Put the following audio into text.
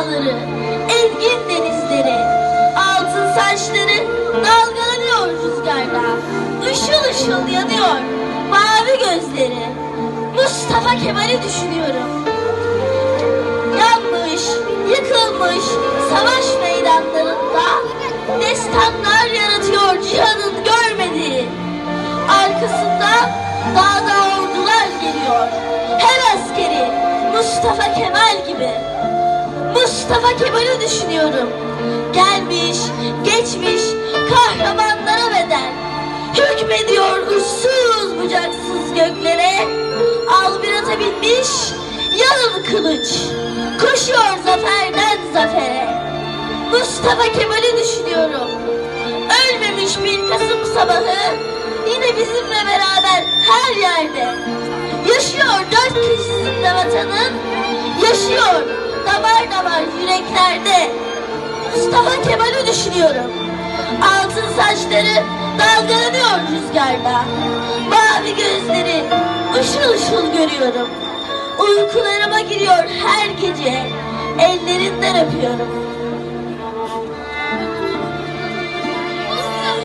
dağları, engin denizleri, altın saçları dalgalanıyor rüzgarda. Işıl ışıl yanıyor mavi gözleri. Mustafa Kemal'i düşünüyorum. Yanmış, yıkılmış savaş meydanlarında destanlar yaratıyor cihanın görmediği. Arkasında dağda ordular geliyor. Her askeri Mustafa Kemal gibi. Mustafa Kemal'i düşünüyorum. Gelmiş, geçmiş, kahramanlara bedel. Hükmediyor uçsuz bucaksız göklere. Al bir ata binmiş, yalın kılıç. Koşuyor zaferden zafere. Mustafa Kemal'i düşünüyorum. Ölmemiş bir Kasım sabahı yine bizimle beraber her yerde. Yaşıyor dört köşesinde vatanın, yaşıyor damar damar yüreklerde. Mustafa Kemal'i düşünüyorum. Altın saçları dalgalanıyor rüzgarda. Mavi gözleri ışıl ışıl görüyorum. Uykularıma giriyor her gece. Ellerinden öpüyorum.